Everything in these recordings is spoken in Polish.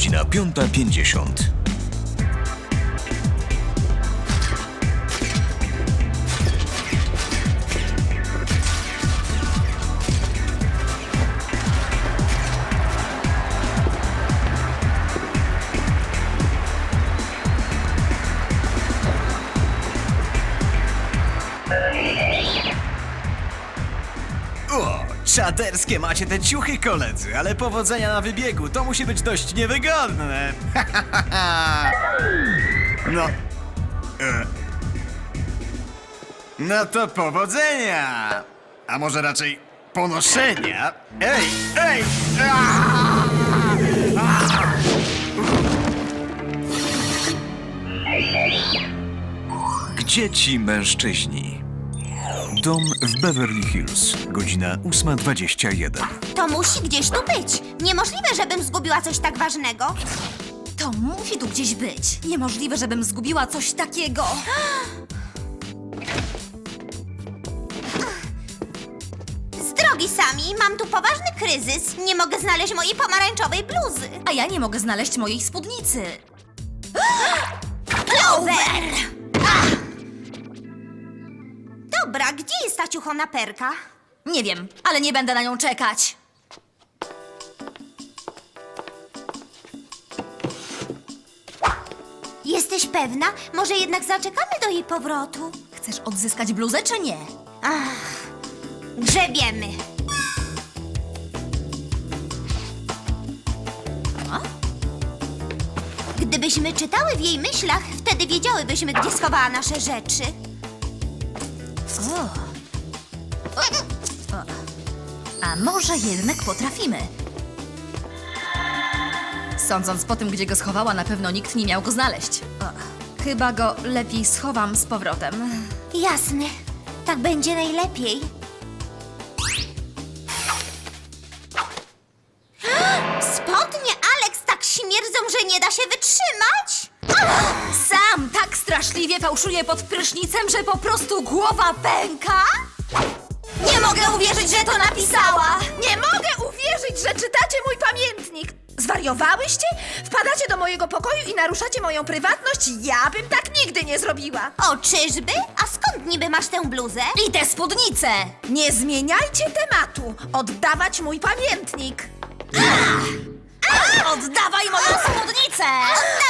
Godzina 5.50. czaterskie macie te ciuchy, koledzy, ale powodzenia na wybiegu, to musi być dość niewygodne. no. E. No to powodzenia! A może raczej ponoszenia? Ej, ej! Gdzie ci mężczyźni? Dom w Beverly Hills, godzina 8.21. To musi gdzieś tu być. Niemożliwe, żebym zgubiła coś tak ważnego. To musi tu gdzieś być. Niemożliwe, żebym zgubiła coś takiego. Z drogi sami, mam tu poważny kryzys. Nie mogę znaleźć mojej pomarańczowej bluzy. A ja nie mogę znaleźć mojej spódnicy. Clover! Ach! Dobra, gdzie jest ta ciuchona perka? Nie wiem, ale nie będę na nią czekać. Jesteś pewna? Może jednak zaczekamy do jej powrotu? Chcesz odzyskać bluzę czy nie? Grzebiemy. Gdybyśmy czytały w jej myślach, wtedy wiedziałybyśmy, gdzie schowała nasze rzeczy. A może jednak potrafimy? Sądząc po tym, gdzie go schowała, na pewno nikt nie miał go znaleźć. O, chyba go lepiej schowam z powrotem. Jasne. Tak będzie najlepiej. Spodnie Alex tak śmierdzą, że nie da się wytrzymać. Sam tak straszliwie fałszuje pod prysznicem, że po prostu głowa pęka? Nie mogę uwierzyć, że to napisała! Nie mogę uwierzyć, że czytacie mój pamiętnik! Zwariowałyście? Wpadacie do mojego pokoju i naruszacie moją prywatność? Ja bym tak nigdy nie zrobiła! O, czyżby? A skąd niby masz tę bluzę? I tę spódnicę! Nie zmieniajcie tematu! Oddawać mój pamiętnik! Oddawaj moją spódnicę! Dawaj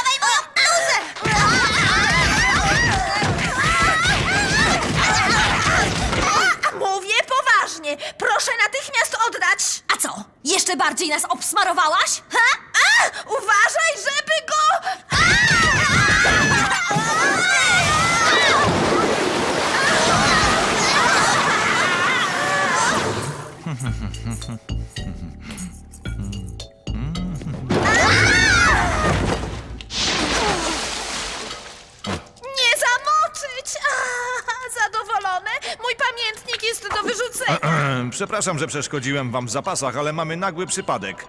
Przepraszam, że przeszkodziłem wam w zapasach, ale mamy nagły przypadek.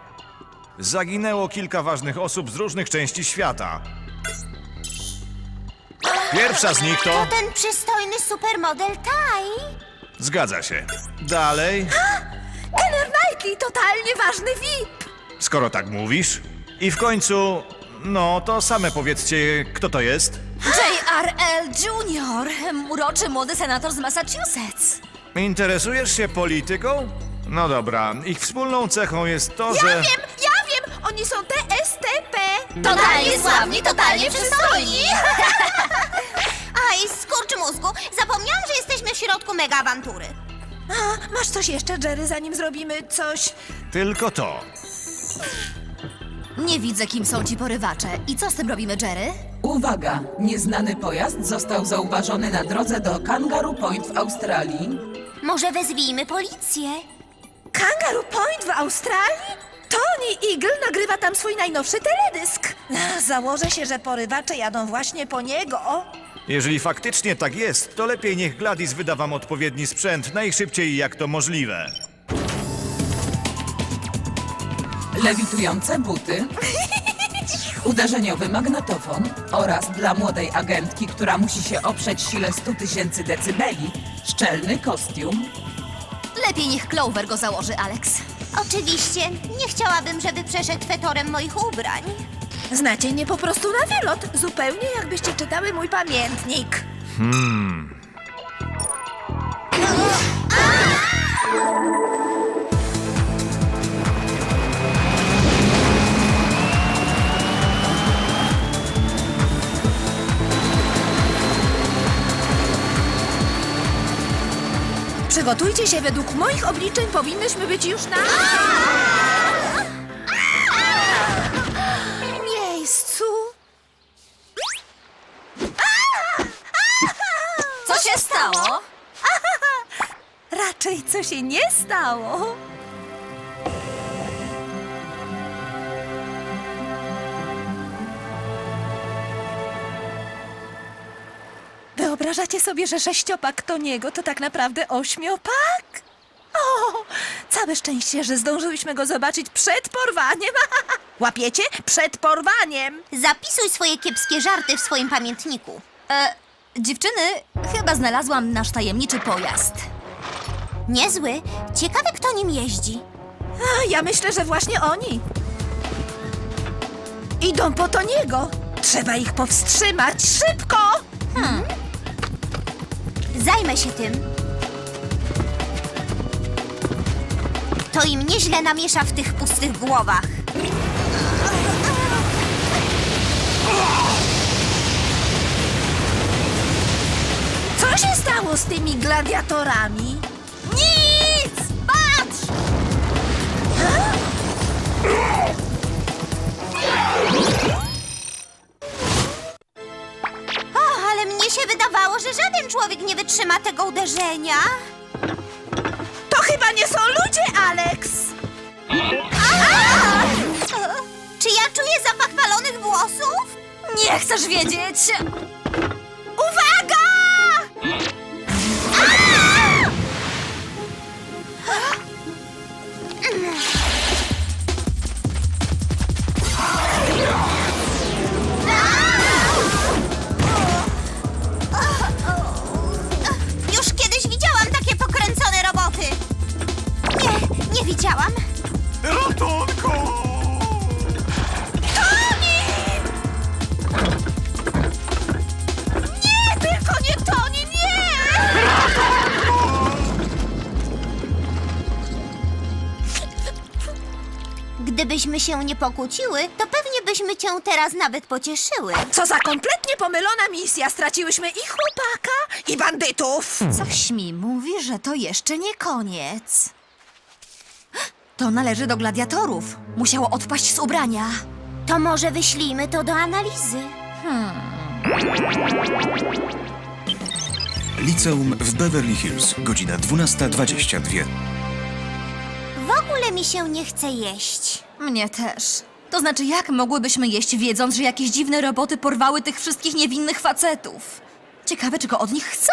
Zaginęło kilka ważnych osób z różnych części świata. Pierwsza z nich to... To ten przystojny supermodel Tai. Zgadza się. Dalej, Kenner Knightley, totalnie ważny VIP! skoro tak mówisz. I w końcu... No, to same powiedzcie, kto to jest? J.R.L. Jr., uroczy młody senator z Massachusetts. Interesujesz się polityką? No dobra, ich wspólną cechą jest to, Ja że... wiem, ja wiem! Oni są TSTP! Totalnie sławni, totalnie przystojni. Aj, skurcz mózgu. Zapomniałam, że jesteśmy w środku mega awantury. A, masz coś jeszcze, Jerry, zanim zrobimy coś? Tylko to. Nie widzę, kim są ci porywacze. I co z tym robimy, Jerry? Uwaga! Nieznany pojazd został zauważony na drodze do Kangaroo Point w Australii. Może wezwijmy policję? Kangaroo Point w Australii? Tony Eagle nagrywa tam swój najnowszy teledysk. Założę się, że porywacze jadą właśnie po niego. Jeżeli faktycznie tak jest, to lepiej niech Gladys wyda wam odpowiedni sprzęt najszybciej jak to możliwe. Lewitujące buty, uderzeniowy magnetofon oraz dla młodej agentki, która musi się oprzeć sile 100 tysięcy decybeli, szczelny kostium. Lepiej niech Clover go założy, Alex. Oczywiście, nie chciałabym, żeby przeszedł fetorem moich ubrań. Znacie mnie po prostu na wylot, zupełnie jakbyście czytały mój pamiętnik. Przygotujcie się, według moich obliczeń powinnyśmy być już na... miejscu. Co się stało? Raczej co się nie stało. Wyobrażacie sobie, że sześciopak to niego to tak naprawdę ośmiopak? O, całe szczęście, że zdążyłyśmy go zobaczyć przed porwaniem. Łapiecie? Przed porwaniem. Zapisuj swoje kiepskie żarty w swoim pamiętniku. E, dziewczyny, chyba znalazłam nasz tajemniczy pojazd. Niezły. Ciekawe, kto nim jeździ. A, ja myślę, że właśnie oni. Idą po to niego. Trzeba ich powstrzymać. Szybko! Zajmę się tym. To im nieźle namiesza w tych pustych głowach. Co się stało z tymi gladiatorami? Że żaden człowiek nie wytrzyma tego uderzenia. To chyba nie są ludzie, Alex! Czy ja czuję zapach palonych włosów? Nie chcesz wiedzieć? Gdybyśmy się nie pokłóciły, to pewnie byśmy cię teraz nawet pocieszyły. Co za kompletnie pomylona misja. Straciłyśmy i chłopaka, i bandytów. Coś mi mówi, że to jeszcze nie koniec. To należy do gladiatorów. Musiało odpaść z ubrania. To może wyślijmy to do analizy. Liceum w Beverly Hills, godzina 12.22. W ogóle mi się nie chce jeść. Mnie też. To znaczy, jak mogłybyśmy jeść, wiedząc, że jakieś dziwne roboty porwały tych wszystkich niewinnych facetów? Ciekawe, czego od nich chcą.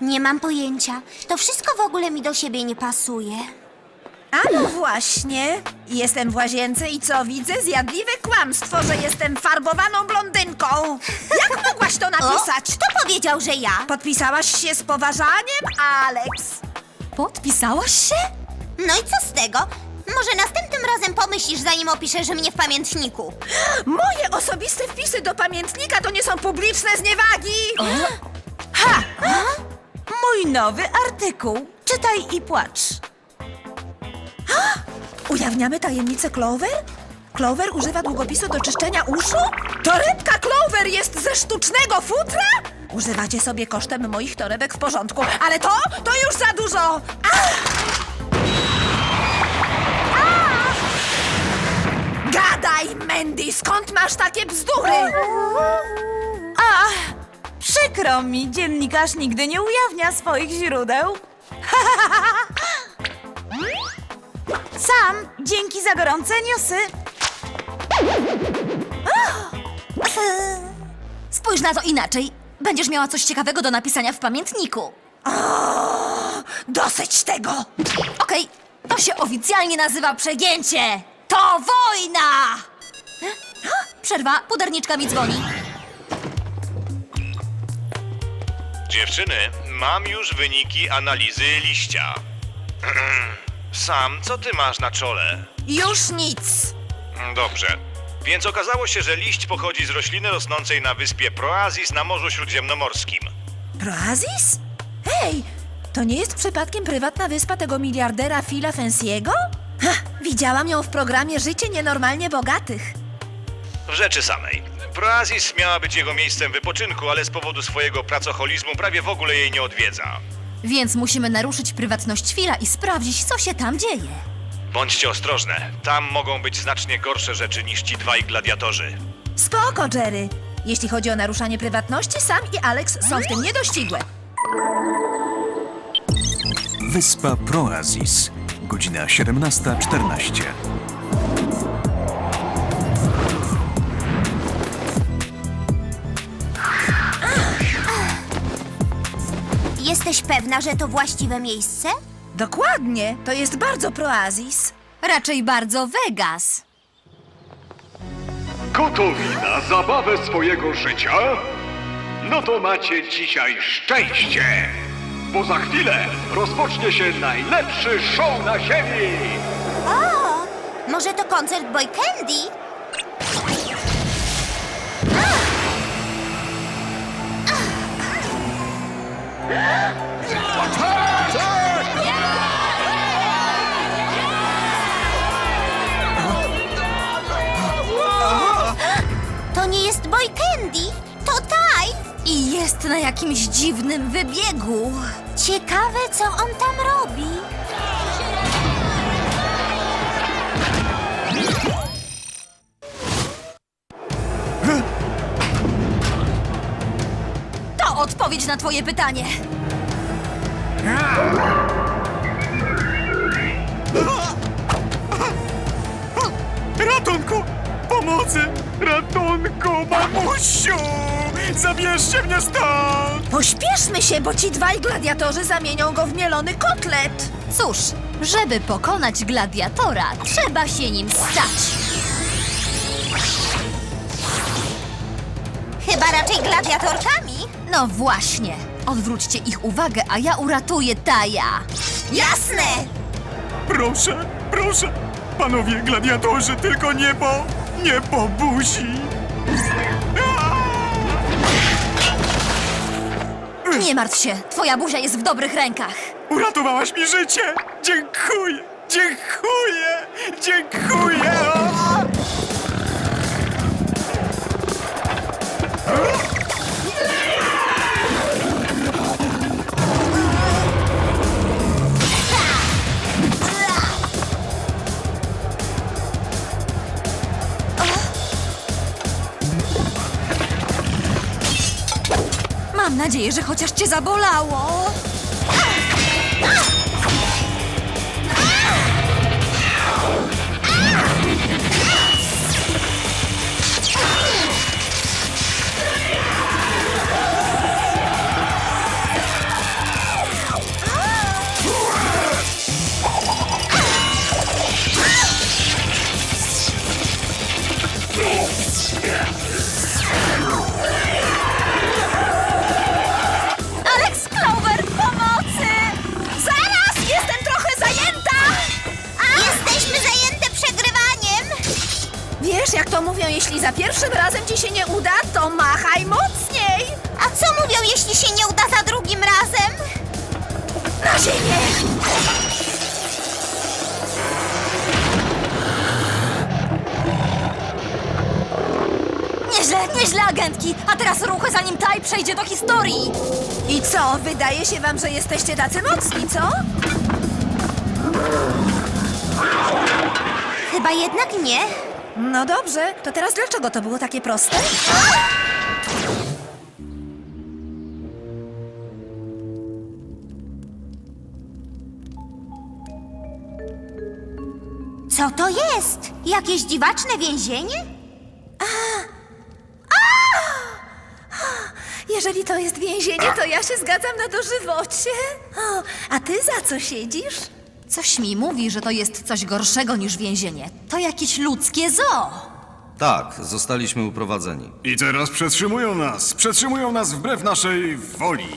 Nie mam pojęcia. To wszystko w ogóle mi do siebie nie pasuje. A no właśnie. Jestem w łazience i co widzę? Zjadliwe kłamstwo, że jestem farbowaną blondynką. Jak mogłaś to O, napisać? kto powiedział, że ja? Podpisałaś się z poważaniem, Alex? Podpisałaś się? No i co z tego? Może następnym razem pomyślisz, zanim opiszesz mnie w pamiętniku. Moje osobiste wpisy do pamiętnika to nie są publiczne zniewagi. Mój nowy artykuł. Czytaj i płacz. Ujawniamy tajemnicę Clover? Clover używa długopisu do czyszczenia uszu? Torebka Clover jest ze sztucznego futra? Używacie sobie kosztem moich torebek w porządku, ale to, to już za dużo! Ach! Gadaj, Mandy, skąd masz takie bzdury? Przykro mi, dziennikarz nigdy nie ujawnia swoich źródeł. Sam, dzięki za gorące newsy. Spójrz na to inaczej. Będziesz miała coś ciekawego do napisania w pamiętniku. Dosyć tego! Okej, to się oficjalnie nazywa przegięcie. To wojna! Przerwa, puderniczka mi dzwoni. Dziewczyny, mam już wyniki analizy liścia. Sam, co ty masz na czole? Już nic. Dobrze. Więc okazało się, że liść pochodzi z rośliny rosnącej na wyspie Proazis na Morzu Śródziemnomorskim. Proazis? Hej, to nie jest przypadkiem prywatna wyspa tego miliardera Phila Fensiego? Ha, widziałam ją w programie Życie Nienormalnie Bogatych. W rzeczy samej. Proazis miała być jego miejscem wypoczynku, ale z powodu swojego pracoholizmu prawie w ogóle jej nie odwiedza. Więc musimy naruszyć prywatność Fila i sprawdzić, co się tam dzieje. Bądźcie ostrożne. Tam mogą być znacznie gorsze rzeczy niż ci dwaj gladiatorzy. Spoko, Jerry. Jeśli chodzi o naruszanie prywatności, Sam i Alex są w tym niedościgłe. Wyspa Proazis. Godzina 17.14. Jesteś pewna, że to właściwe miejsce? Dokładnie, to jest bardzo Proazis. Raczej bardzo Vegas. Gotowi na zabawę swojego życia? No to macie dzisiaj szczęście! Bo za chwilę rozpocznie się najlepszy show na ziemi! O, może to koncert Boy Candy? To nie jest Boy Candy. I jest na jakimś dziwnym wybiegu. Ciekawe, co on tam robi. To odpowiedź na twoje pytanie. Ratunku! Pomocy! Ratunku, mamusiu! Zabierzcie mnie stąd! Pośpieszmy się, bo ci dwaj gladiatorzy zamienią go w mielony kotlet. Cóż, żeby pokonać gladiatora, trzeba się nim stać. Chyba raczej gladiatorkami. No właśnie. Odwróćcie ich uwagę, a ja uratuję Taja. Jasne! Proszę, proszę! Panowie gladiatorzy, tylko nie po... nie po buzi! Nie martw się, twoja buzia jest w dobrych rękach. Uratowałaś mi życie! Dziękuję! Dziękuję! Dziękuję! O! Nadzieję, że chociaż cię zabolało. Jeśli za pierwszym razem ci się nie uda, to machaj mocniej! A co mówią, jeśli się nie uda za drugim razem? Na ziemię! Nieźle, nieźle, agentki! A teraz ruchy, zanim Taj przejdzie do historii! I co, wydaje się wam, że jesteście tacy mocni, co? Chyba jednak nie. No dobrze, to teraz dlaczego to było takie proste? Co to jest? Jakieś dziwaczne więzienie? Jeżeli to jest więzienie, to ja się zgadzam na dożywocie. O, a ty za co siedzisz? Coś mi mówi, że to jest coś gorszego niż więzienie. To jakieś ludzkie zoo. Tak, zostaliśmy uprowadzeni. I teraz przetrzymują nas! Przetrzymują nas wbrew naszej woli!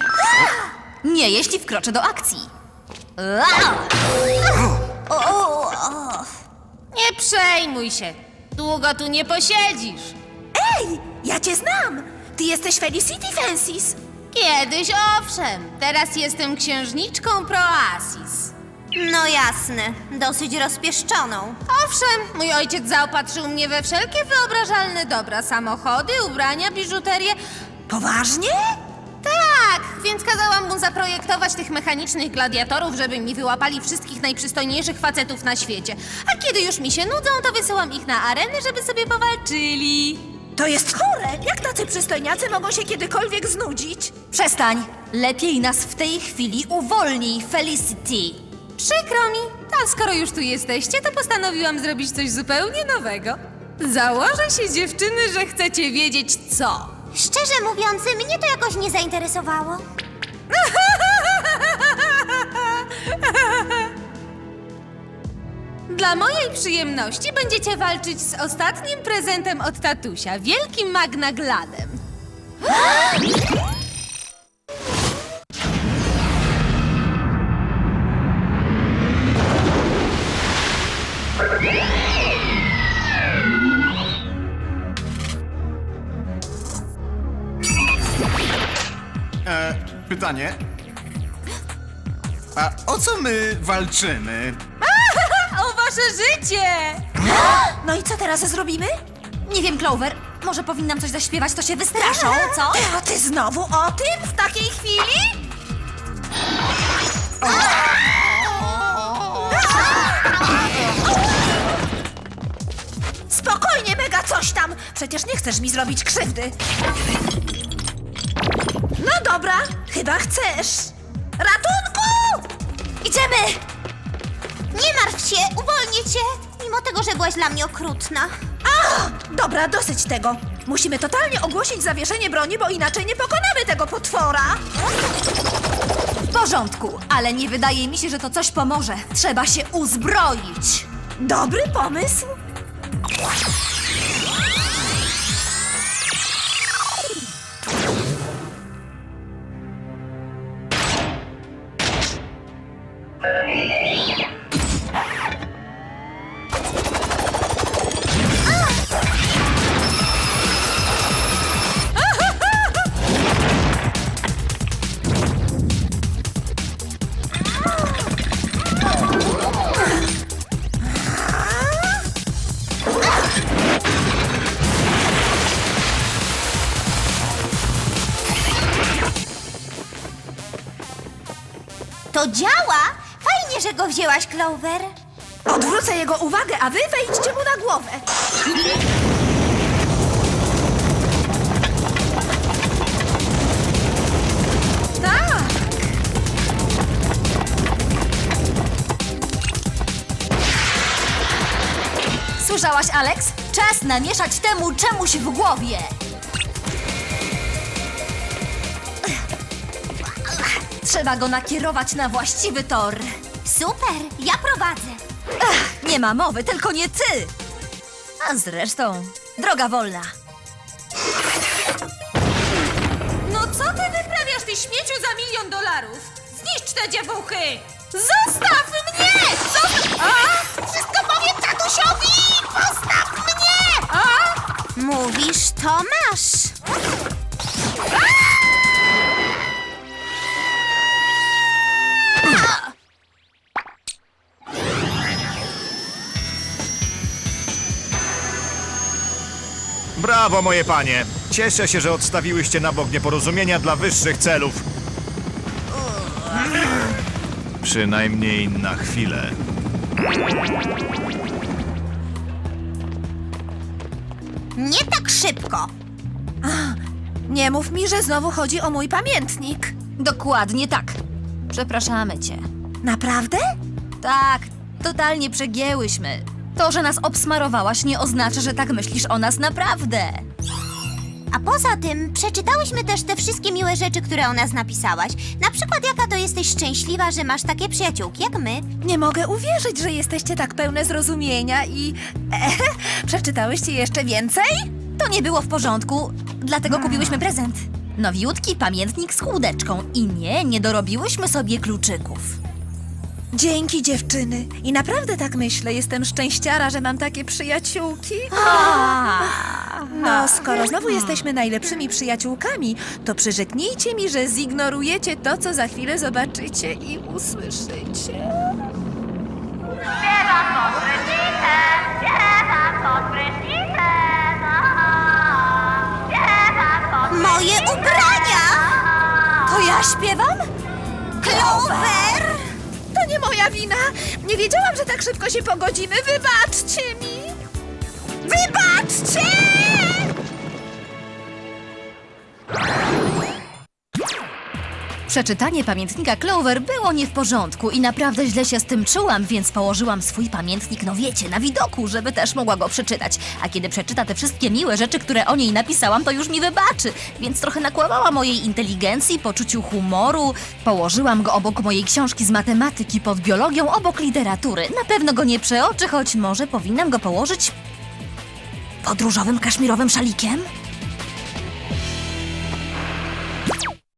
Nie, jeśli wkroczę do akcji. Nie przejmuj się. Długo tu nie posiedzisz. Ej, ja cię znam! Ty jesteś Felicity Francis. Kiedyś owszem, teraz jestem księżniczką Proasis. No jasne, dosyć rozpieszczoną. Owszem, mój ojciec zaopatrzył mnie we wszelkie wyobrażalne dobra. Samochody, ubrania, biżuterię. Poważnie? Tak, więc kazałam mu zaprojektować tych mechanicznych gladiatorów, żeby mi wyłapali wszystkich najprzystojniejszych facetów na świecie. A kiedy już mi się nudzą, to wysyłam ich na areny, żeby sobie powalczyli. To jest chore! Jak tacy przystojniacy mogą się kiedykolwiek znudzić? Przestań! Lepiej nas w tej chwili uwolnij, Felicity! Przykro mi, a skoro już tu jesteście, to postanowiłam zrobić coś zupełnie nowego. Założę się, dziewczyny, że chcecie wiedzieć co. Szczerze mówiąc, mnie to jakoś nie zainteresowało. Dla mojej przyjemności będziecie walczyć z ostatnim prezentem od tatusia, wielkim magnagladem. pytanie. A o co my walczymy? O wasze życie! No i co teraz zrobimy? Nie wiem, Clover, może powinnam coś zaśpiewać, to się wystraszą, co? A ty znowu o tym w takiej chwili? Spokojnie, mega coś tam! Przecież nie chcesz mi zrobić krzywdy. No dobra, chyba chcesz. Ratunku! Idziemy! Nie martw się, uwolnię cię, mimo tego, że byłaś dla mnie okrutna. A, dobra, dosyć tego. Musimy totalnie ogłosić zawieszenie broni, bo inaczej nie pokonamy tego potwora. W porządku, ale nie wydaje mi się, że to coś pomoże. Trzeba się uzbroić. Dobry pomysł. To działa! Fajnie, że go wzięłaś, Clover. Odwrócę jego uwagę, a wy wejdźcie mu na głowę. Tak! Słyszałaś, Alex? Czas namieszać temu czemuś w głowie. Trzeba go nakierować na właściwy tor. Super, ja prowadzę. Ach, nie ma mowy, tylko nie ty. A zresztą, droga wolna. No co ty wyprawiasz, ty śmieciu za milion dolarów? Zniszcz te dziewuchy! Zostaw mnie! Zostaw... A? Wszystko powiem tatusiowi! Postaw mnie! A? Mówisz, to masz. Brawo, moje panie! Cieszę się, że odstawiłyście na bok nieporozumienia dla wyższych celów. Przynajmniej na chwilę. Nie tak szybko. Nie mów mi, że znowu chodzi o mój pamiętnik. Dokładnie tak. Przepraszamy cię. Naprawdę? Tak, totalnie przegięłyśmy. To, że nas obsmarowałaś, nie oznacza, że tak myślisz o nas naprawdę. A poza tym, przeczytałyśmy też te wszystkie miłe rzeczy, które o nas napisałaś. Na przykład, jaka to jesteś szczęśliwa, że masz takie przyjaciółki jak my. Nie mogę uwierzyć, że jesteście tak pełne zrozumienia i... E, przeczytałyście jeszcze więcej? To nie było w porządku, dlatego kupiłyśmy prezent. Nowiutki pamiętnik z chłódeczką i nie, nie dorobiłyśmy sobie kluczyków. Dzięki dziewczyny. I naprawdę tak myślę. Jestem szczęściara, że mam takie przyjaciółki. No, skoro znowu jesteśmy najlepszymi przyjaciółkami, to przyrzeknijcie mi, że zignorujecie to, co za chwilę zobaczycie i usłyszycie. Moje ubrania! To ja śpiewam? Clover! Moja wina. Nie wiedziałam, że tak szybko się pogodzimy. Wybaczcie mi. Wybaczcie! Przeczytanie pamiętnika Clover było nie w porządku i naprawdę źle się z tym czułam, więc położyłam swój pamiętnik, no wiecie, na widoku, żeby też mogła go przeczytać. A kiedy przeczyta te wszystkie miłe rzeczy, które o niej napisałam, to już mi wybaczy. Więc trochę nakłamałam o jej inteligencji, poczuciu humoru. Położyłam go obok mojej książki z matematyki pod biologią, obok literatury. Na pewno go nie przeoczy, choć może powinnam go położyć pod różowym kaszmirowym szalikiem?